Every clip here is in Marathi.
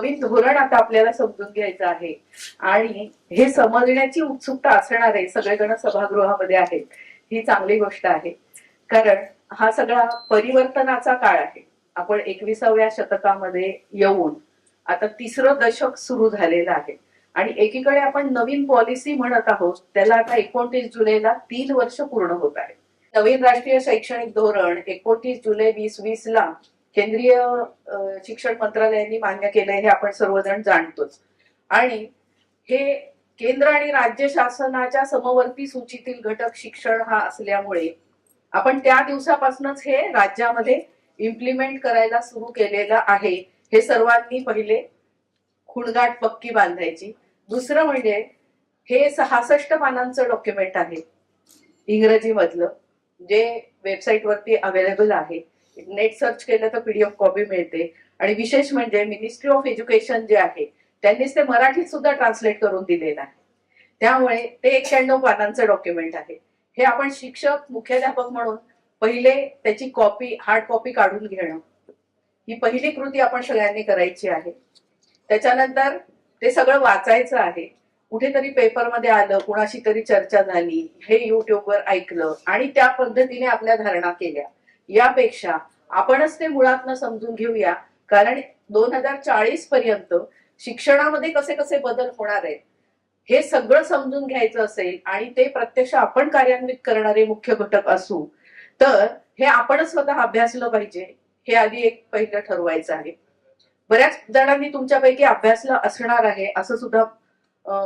नवीन धोरण आता आपल्याला समजून घ्यायचं आहे. आणि हे समजण्याची उत्सुकता असणार आहे सगळेजण सभागृहामध्ये आहेत. ही चांगली गोष्ट आहे. कारण हा सगळा परिवर्तनाचा काळ आहे. आपण एकविसाव्या शतकामध्ये येऊन आता तिसरं दशक सुरू झालेलं आहे. आणि एकीकडे आपण नवीन पॉलिसी म्हणत आहोत त्याला आता एकोणतीस जुलैला तीन वर्ष पूर्ण होत आहे. नवीन राष्ट्रीय शैक्षणिक धोरण एकोणतीस जुलै वीस वीस ला केंद्रीय शिक्षण मंत्रालयाने मान्य केलंय हे आपण सर्वजण जाणतोच. आणि हे केंद्र आणि राज्य शासनाच्या समवर्ती सूचीतील घटक शिक्षण हा असल्यामुळे आपण त्या दिवसापासूनच हे राज्यामध्ये इम्प्लिमेंट करायला सुरू केलेलं आहे. हे सर्वांनी पहिले खुणगाट पक्की बांधायची. दुसरं म्हणजे हे सहासष्ट पानांचं डॉक्युमेंट आहे. इंग्रजी मधलं जे वेबसाईट वरती अवेलेबल आहे. नेट सर्च केलं तर पीडीएफ कॉपी मिळते. आणि विशेष म्हणजे मिनिस्ट्री ऑफ एज्युकेशन जे आहे त्यांनीच ते मराठीत सुद्धा ट्रान्सलेट करून दिलेलं आहे. त्यामुळे ते एक्क्याण्णव पानांचं डॉक्युमेंट आहे. हे आपण शिक्षक मुख्याध्यापक म्हणून पहिले त्याची कॉपी हार्ड कॉपी काढून घेणं. ही पहिली कृती आपण सगळ्यांनी करायची आहे. त्याच्यानंतर ते सगळं वाचायचं आहे. कुठेतरी पेपरमध्ये आलं कुणाशी तरी चर्चा झाली हे युट्यूबवर ऐकलं आणि त्या पद्धतीने आपल्या धारणा केल्या. यापेक्षा आपणच ते मुळातनं समजून घेऊया. कारण दोन हजार चाळीस पर्यंत शिक्षणामध्ये कसे कसे बदल होणार आहेत हे सगळं समजून घ्यायचं असेल आणि ते प्रत्यक्ष आपण कार्यान्वित करणारे मुख्य घटक असू तर हे आपणच स्वतः अभ्यासलं पाहिजे हे आधी एक पहिलं ठरवायचं आहे. बऱ्याच जणांनी तुमच्यापैकी अभ्यासलं असणार आहे असं सुद्धा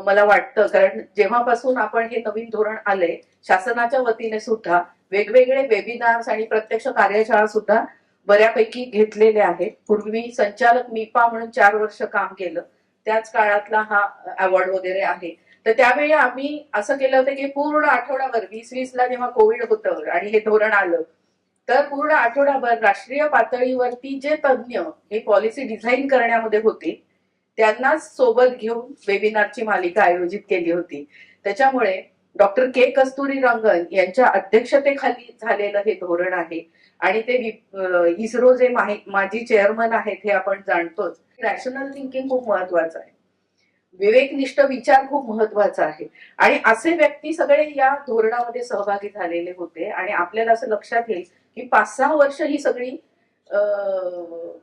मला वाटतं. कारण जेव्हापासून आपण हे नवीन धोरण आलंय शासनाच्या वतीने सुद्धा वेगवेगळे वेबिनार्स आणि प्रत्यक्ष कार्यशाळा सुद्धा बऱ्यापैकी घेतलेल्या आहेत. पूर्वी संचालक मिपा म्हणून चार वर्ष काम केलं. त्याच काळातला हा अवॉर्ड वगैरे आहे. तर त्यावेळी आम्ही असं केलं होतं की पूर्ण आठवडाभर वीस वीस ला जेव्हा कोविड होतं आणि हे धोरण आलं तर पूर्ण आठवडाभर राष्ट्रीय पातळीवरती जे तज्ज्ञ हे पॉलिसी डिझाईन करण्यामध्ये होते त्यांनाच सोबत घेऊन वेबिनारची मालिका आयोजित केली होती. त्याच्यामुळे डॉक्टर के कस्तुरी रंगन यांच्या अध्यक्षतेखाली झालेलं हे धोरण आहे. आणि ते इस्रो जे माजी चेअरमन आहेत हे आपण जाणतोच. रॅशनल थिंकिंग खूप महत्वाचं आहे. विवेकनिष्ठ विचार खूप महत्त्वाचा आहे. आणि असे व्यक्ती सगळे या धोरणामध्ये सहभागी झालेले होते. आणि आपल्याला असं लक्षात येईल की पाच सहा वर्ष ही सगळी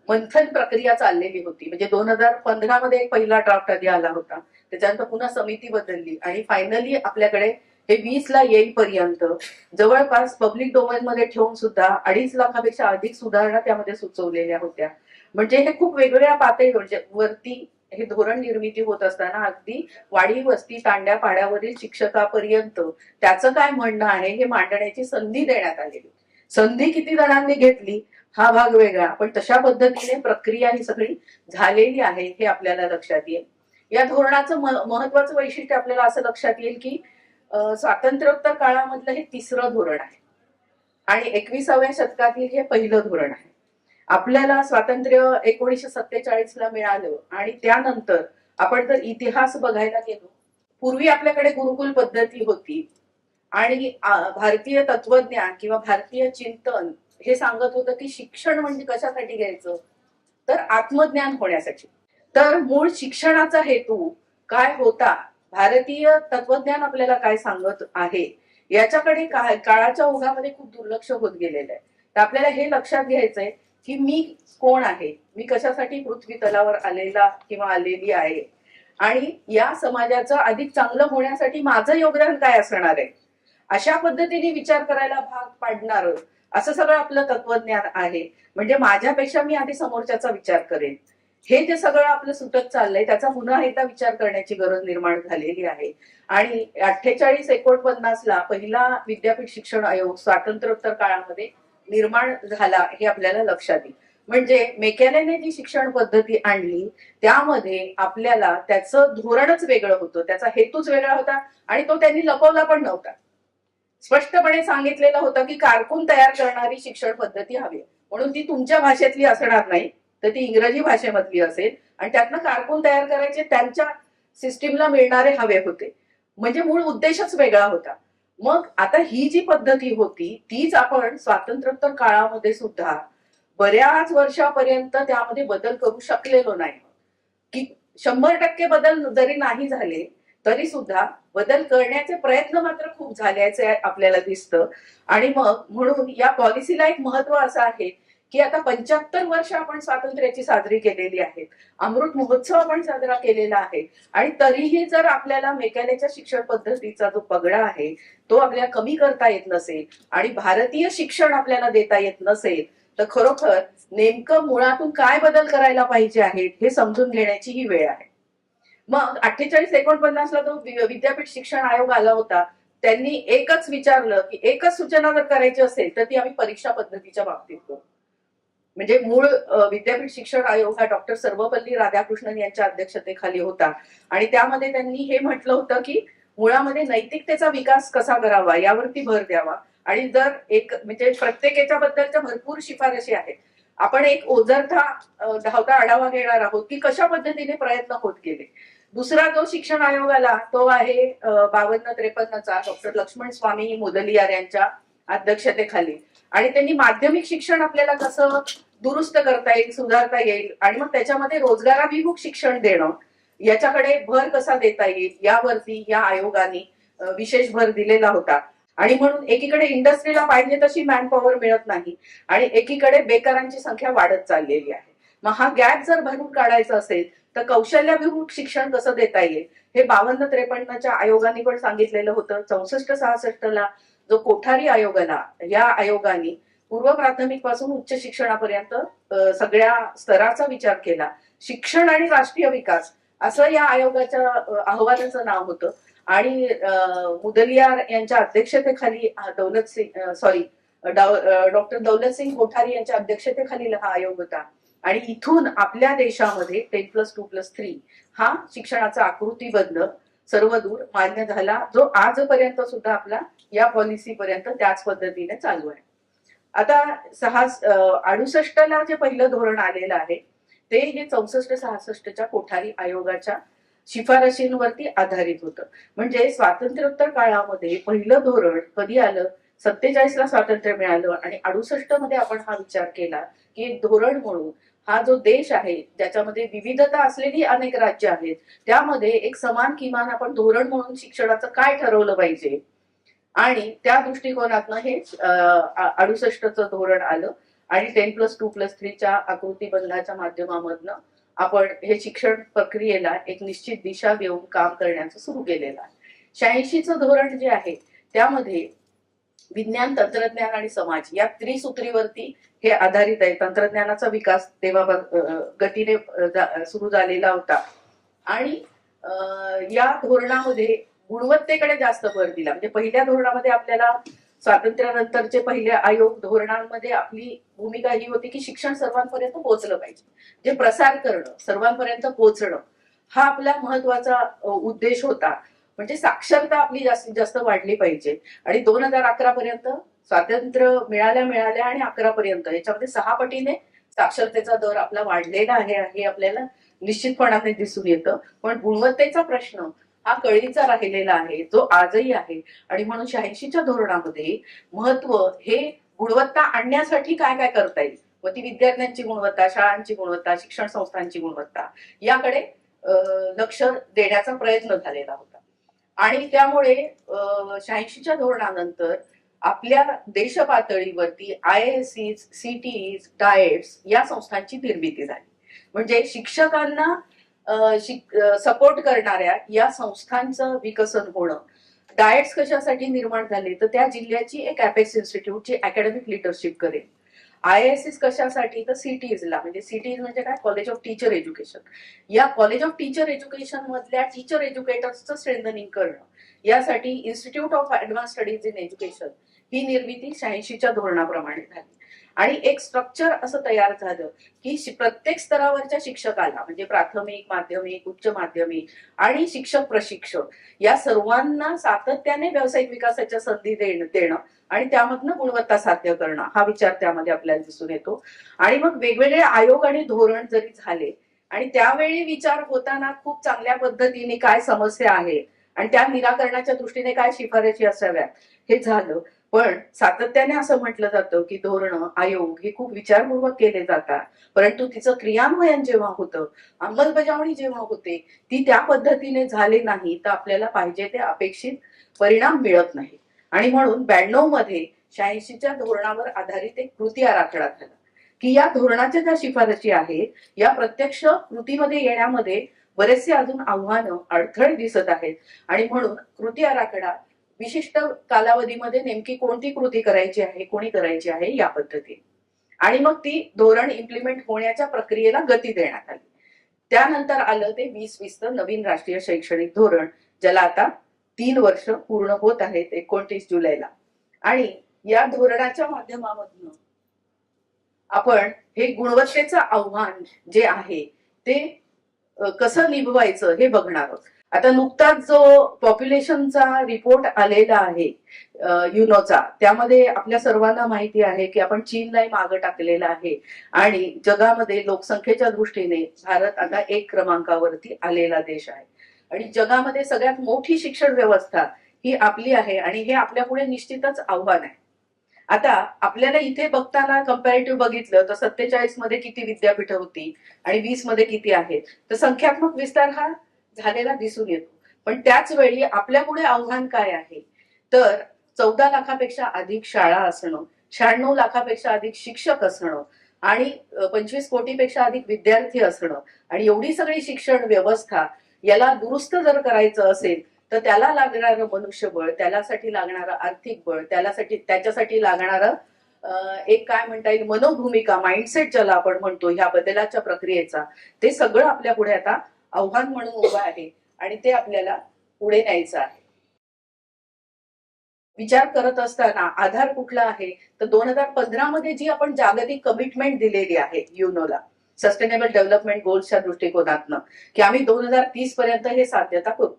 मंथन प्रक्रिया चाललेली होती. म्हणजे दोन हजार पंधरा मध्ये एक पहिला ड्राफ्ट आधी आला होता. त्याच्यानंतर पुन्हा समिती बदलली आणि फायनली आपल्याकडे हे वीस ला येईपर्यंत जवळपास पब्लिक डोमेन मध्ये ठेवून सुद्धा अडीच लाखापेक्षा अधिक सुधारणा त्यामध्ये सुचवलेल्या होत्या. म्हणजे हे खूप वेगवेगळ्या पातळीवर म्हणजे वरती हे धोरण निर्मिती होत असताना अगदी वाडी वस्ती तांड्या पाड्यावरील शिक्षकापर्यंत त्याचं काय म्हणणं आहे हे मांडण्याची संधी देण्यात आलेली. संधी किती जणांनी घेतली? हा भाग वेगळा. पण तशा पद्धतीने प्रक्रिया ही सगळी झालेली आहे हे आपल्याला लक्षात येईल. या धोरणाचं महत्वाचं वैशिष्ट्य आपल्याला असं लक्षात येईल की स्वातंत्र्योत्तर काळामधलं हे तिसरं धोरण आहे. आणि एकविसाव्या शतकातील हे पहिलं धोरण आहे. आपल्याला स्वातंत्र्य एकोणीसशे सत्तेचाळीस ला मिळालं आणि त्यानंतर आपण जर इतिहास बघायला गेलो पूर्वी आपल्याकडे गुरुकुल पद्धती होती. आणि भारतीय तत्वज्ञान किंवा भारतीय चिंतन हे सांगत होतं की शिक्षण म्हणजे कशासाठी घ्यायचं? तर आत्मज्ञान होण्यासाठी. तर मूळ शिक्षणाचा हेतू काय होता? भारतीय तत्वज्ञान आपल्याला काय सांगत आहे? याच्याकडे काळाच्या ओघामध्ये खूप दुर्लक्ष होत गेलेलं आहे. तर आपल्याला हे लक्षात घ्यायचंय की मी कोण आहे? मी कशासाठी पृथ्वी तलावर आलेला किंवा आलेली आहे? आणि या समाजाचं अधिक चांगलं होण्यासाठी माझं योगदान काय असणार आहे? अशा पद्धतीने विचार करायला भाग पाडणार असं सगळं आपलं तत्वज्ञान आहे. म्हणजे माझ्यापेक्षा मी आधी समोरच्याचा विचार करेन. हे जे सगळं आपलं सुटत चाललंय त्याचा पुन्हा एकदा विचार करण्याची गरज निर्माण झालेली आहे. आणि अठ्ठेचाळीस एकोणपन्नास ला पहिला विद्यापीठ शिक्षण आयोग स्वातंत्र्योत्तर काळामध्ये निर्माण झाला हे आपल्याला लक्षात येईल. म्हणजे मेकॅलेने जी शिक्षण पद्धती आणली त्यामध्ये आपल्याला त्याचं धोरणच वेगळं होतं त्याचा हेतूच वेगळा होता आणि तो त्यांनी लपवला पण नव्हता. स्पष्टपणे सांगितलेलं होतं की कारकून तयार करणारी शिक्षण पद्धती हवी म्हणून ती तुमच्या भाषेतली असणार नाही. तर ती इंग्रजी भाषेमधली असेल. आणि त्यातनं कारकून तयार करायचे त्यांच्या सिस्टीमला मिळणारे हवे होते. म्हणजे मूळ उद्देशच वेगळा होता. मग आता ही जी पद्धती होती तीच आपण स्वातंत्र्योत्तर काळामध्ये सुद्धा बऱ्याच वर्षापर्यंत त्यामध्ये बदल करू शकलेलो नाही. की शंभर टक्के बदल जरी नाही झाले तरी सुद्धा बदल करण्याचे प्रयत्न मात्र खूप झाल्याचे आपल्याला दिसतं. आणि मग म्हणून या पॉलिसीला एक महत्त्व असं आहे की आता पंच्याहत्तर वर्ष आपण स्वातंत्र्याची साजरी केलेली आहेत. अमृत महोत्सव आपण साजरा केलेला आहे. आणि तरीही जर आपल्याला मेकॅनेच्या शिक्षण पद्धतीचा जो पगडा आहे तो आपल्याला कमी करता येत नसेल आणि भारतीय शिक्षण आपल्याला देता येत नसेल तर खरोखर नेमकं मुळातून काय बदल करायला पाहिजे आहेत हे समजून घेण्याची ही वेळ आहे. मग अठ्ठेचाळीस एकोणपन्नासला जो विद्यापीठ शिक्षण आयोग आला होता त्यांनी एकच विचारलं की एकच सूचना जर करायची असेल तर ती आम्ही परीक्षा पद्धतीच्या बाबतीत करू. म्हणजे मूळ विद्यापीठ शिक्षण आयोग हा डॉक्टर सर्वपल्ली राधाकृष्णन यांच्या अध्यक्षतेखाली होता. आणि त्यामध्ये त्यांनी हे म्हटलं होतं की मुळामध्ये नैतिकतेचा विकास कसा करावा यावरती भर द्यावा. आणि जर एक म्हणजे प्रत्येक याच्याबद्दलच्या भरपूर शिफारशी आहेत. आपण एक ओझरता धावता आढावा घेणार आहोत की कशा पद्धतीने प्रयत्न होत गेले. दुसरा जो शिक्षण आयोगाला तो आहे बावन्न त्रेपन्नचा डॉक्टर लक्ष्मण स्वामी मुदलियार यांच्या अध्यक्षतेखाली. आणि त्यांनी माध्यमिक शिक्षण आपल्याला कसं दुरुस्त करता येईल सुधारता येईल आणि मग त्याच्यामध्ये रोजगाराभिमुख शिक्षण देणं याच्याकडे भर कसा देता येईल यावरती या आयोगाने विशेष भर दिलेला होता. आणि म्हणून एकीकडे इंडस्ट्रीला पाहिजे तशी मॅन पॉवर मिळत नाही आणि एकीकडे बेकारांची संख्या वाढत चाललेली आहे. मग हा गॅप जर भरून काढायचा असेल तर कौशल्याभिमुख शिक्षण कसं देता येईल? हे बावन्न त्रेपन्नच्या आयोगाने पण सांगितलेलं होतं चौसष्ट सहासष्टला जो कोठारी आयोग आला या आयोगाने पूर्व प्राथमिकपासून उच्च शिक्षणापर्यंत सगळ्या स्तराचा विचार केला. शिक्षण आणि राष्ट्रीय विकास असं या आयोगाच्या अहवालाचं नाव होतं. आणि मुदलियार यांच्या अध्यक्षतेखाली दौलत सिंग सॉरी डॉक्टर दौलत सिंग कोठारी यांच्या अध्यक्षतेखाली हा आयोग होता. आणि इथून आपल्या देशामध्ये ten plus two plus three हा शिक्षणाचा आकृतीबद्ध सर्वदूर मान्य झाला. जो आजपर्यंत सुद्धा आपला या पॉलिसी पर्यंत त्याच पद्धतीने चालू आहे. आता सहा अडुसष्ट ला जे पहिलं धोरण आलेलं आहे ते हे चौसष्ट सहासष्टच्या कोठारी आयोगाच्या शिफारशींवरती आधारित होतं. म्हणजे स्वातंत्र्योत्तर काळामध्ये पहिलं धोरण कधी आलं? सत्तेचाळीस ला स्वातंत्र्य मिळालं आणि अडुसष्टमध्ये आपण हा विचार केला की एक धोरण म्हणून हा जो देश आहे ज्याच्यामध्ये विविधता असलेली अनेक राज्य आहेत त्यामध्ये एक समान किमान आपण धोरण म्हणून शिक्षणाचं काय ठरवलं पाहिजे? आणि त्या दृष्टिकोनातनं हे अडुसष्टचं धोरण आलं आणि टेन प्लस टू प्लस थ्रीच्या आकृतीबंधाच्या माध्यमामधनं आपण हे शिक्षण प्रक्रियेला एक निश्चित दिशा देऊन काम करण्याचं सुरू केलेलं आहे. शहाऐंशीचं धोरण जे आहे त्यामध्ये विज्ञान तंत्रज्ञान आणि समाज या त्रिसूत्रीवरती हे आधारित आहे. तंत्रज्ञानाचा विकास तेव्हा गतीने सुरू झालेला होता. आणि या धोरणामध्ये गुणवत्तेकडे जास्त भर दिला. म्हणजे पहिल्या धोरणामध्ये आपल्याला स्वातंत्र्यानंतरचे पहिले आयोग धोरणांमध्ये आपली भूमिका ही होती की शिक्षण सर्वांपर्यंत पोहोचलं पाहिजे. जे प्रसार करणं सर्वांपर्यंत पोहोचणं हा आपला महत्त्वाचा उद्देश होता. म्हणजे साक्षरता आपली जास्तीत जास्त वाढली पाहिजे. आणि दोन हजार अकरा पर्यंत स्वातंत्र्य मिळाल्या मिळाल्या आणि अकरा पर्यंत. याच्यामध्ये सहा पटीने साक्षरतेचा दर आपला वाढलेला आहे हे आपल्याला निश्चितपणाने दिसून येतं. पण गुणवत्तेचा प्रश्न हा कळीचा राहिलेला आहे जो आजही आहे. आणि म्हणून शहाऐंशीच्या धोरणामध्ये महत्त्व हे गुणवत्ता आणण्यासाठी काय काय करता येईल? व ती विद्यार्थ्यांची गुणवत्ता शाळांची गुणवत्ता शिक्षण संस्थांची गुणवत्ता याकडे लक्ष देण्याचा प्रयत्न झालेला होता. आणि त्यामुळे शहाऐंशीच्या धोरणानंतर आपल्या देश पातळीवरती आय एस सीटीईज डाएट्स या संस्थांची निर्मिती झाली. म्हणजे शिक्षकांना सपोर्ट करणाऱ्या या संस्थांचं विकसन होणं डाएट्स कशासाठी निर्माण झाले? तर त्या जिल्ह्याची एक अपेक्स इन्स्टिट्यूटची अकॅडमिक लिडरशिप करेल. आय एस एस कशासाठी? तर सिटीजला म्हणजे सिटीज म्हणजे काय? कॉलेज ऑफ टीचर एज्युकेशन या कॉलेज ऑफ टीचर एज्युकेशन मधल्या टीचर एज्युकेटर्सचं स्ट्रेंथनिंग करणं. यासाठी institute of advanced studies in education ही निर्मिती शहाऐंशीच्या धोरणाप्रमाणे झाली. आणि एक स्ट्रक्चर असं तयार झालं की प्रत्येक स्तरावरच्या शिक्षकाला म्हणजे प्राथमिक माध्यमिक उच्च माध्यमिक आणि शिक्षक प्रशिक्षक या सर्वांना सातत्याने व्यावसायिक विकासाच्या संधी देणं देणं आणि त्यामधनं गुणवत्ता साध्य करणं हा विचार त्यामध्ये आपल्याला दिसून येतो. आणि मग वेगवेगळे आयोग आणि धोरण जरी झाले आणि त्यावेळी विचार होताना खूप चांगल्या पद्धतीने काय समस्या आहे आणि त्या निराकरणाच्या दृष्टीने काय शिफारशी असाव्यात हे झालं. पण सातत्याने असं म्हटलं जातं की धोरण आयोग हे खूप विचारपूर्वक केले जातात. परंतु तिचं क्रियान्वयन जेव्हा होतं अंमलबजावणी जेव्हा होते ती त्या पद्धतीने झाले नाही तर आपल्याला पाहिजे ते अपेक्षित परिणाम मिळत नाही. आणि म्हणून ब्याण्णवमध्ये शहाऐंशीच्या धोरणावर आधारित एक कृती आराखडा झाला. की या धोरणाच्या ज्या शिफारशी आहेत या प्रत्यक्ष कृतीमध्ये येण्यामध्ये बरेचसे अजून आव्हानं अडथळे दिसत आहेत. आणि म्हणून कृती आराखडा विशिष्ट कालावधीमध्ये नेमकी कोणती कृती करायची आहे कोणी करायची आहे या पद्धतीने. आणि मग ती धोरण इम्प्लिमेंट होण्याच्या प्रक्रियेला गती देण्यात आली. त्यानंतर आलं ते वीस वीस नवीन राष्ट्रीय शैक्षणिक धोरण ज्याला आता तीन वर्ष पूर्ण होत आहेत एकोणतीस जुलैला. आणि या धोरणाच्या माध्यमामधून आपण हे गुणवत्तेचं आव्हान जे आहे ते कसं निभवायचं हे बघणार आहोत. आता नुकताच जो पॉप्युलेशनचा रिपोर्ट आलेला आहे युनोचा त्यामध्ये आपल्या सर्वांना माहिती आहे की आपण चीनलाही मागं टाकलेला आहे. आणि जगामध्ये लोकसंख्येच्या दृष्टीने भारत आता एक क्रमांकावरती आलेला देश आहे. आणि जगामध्ये सगळ्यात मोठी शिक्षण व्यवस्था ही आपली आहे आणि हे आपल्या पुढे निश्चितच आव्हान आहे. आता आपल्याला इथे बघताना कम्पॅरेटिव्ह बघितलं तर सत्तेचाळीसमध्ये किती विद्यापीठं होती आणि वीसमध्ये किती आहेत? तर संख्यात्मक विस्तार हा झालेला दिसून येतो. पण त्याच वेळी आपल्या पुढे आव्हान काय आहे? तर चौदा लाखापेक्षा अधिक शाळा असणं शहाण्णव लाखापेक्षा अधिक शिक्षक असणं आणि पंचवीस कोटीपेक्षा अधिक विद्यार्थी असणं आणि एवढी सगळी शिक्षण व्यवस्था याला दुरुस्त जर करायचं असेल तर त्याला लागणारं मनुष्यबळ त्यालासाठी लागणारं आर्थिक बळ त्यालासाठी त्याच्यासाठी लागणारं एक काय म्हणता येईल मनोभूमिका माइंडसेट ज्याला आपण म्हणतो ह्या बदलाच्या प्रक्रियेचा ते सगळं आपल्या पुढे आता आव्हान म्हणून उभं आहे आणि ते आपल्याला पुढे न्यायचं आहे. विचार करत असताना आधार कुठला आहे? तर दोन हजार पंधरा मध्ये जी आपण जागतिक कमिटमेंट दिलेली आहे युनोला सस्टेनेबल डेव्हलपमेंट गोल्सच्या दृष्टिकोनातनं की आम्ही दोन हजार तीस पर्यंत हे साध्यता करू.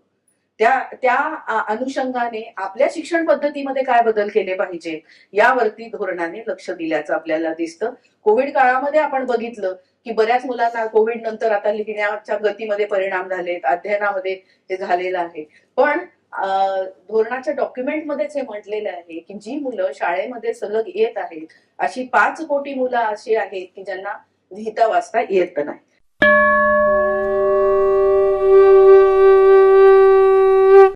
त्या त्या अनुषंगाने आपल्या शिक्षण पद्धतीमध्ये काय बदल केले पाहिजे यावरती धोरणाने लक्ष दिल्याचं आपल्याला दिसतं. कोविड काळामध्ये आपण बघितलं की बऱ्याच मुलांना कोविड नंतर आता लिहिण्याच्या गतीमध्ये परिणाम झालेत अध्ययनामध्ये ते झालेलं आहे. पण धोरणाच्या डॉक्युमेंटमध्येच हे म्हटलेलं आहे की जी मुलं शाळेमध्ये सलग येत आहेत अशी पाच कोटी मुलं अशी आहेत की ज्यांना लिहिता वाचता येत नाही.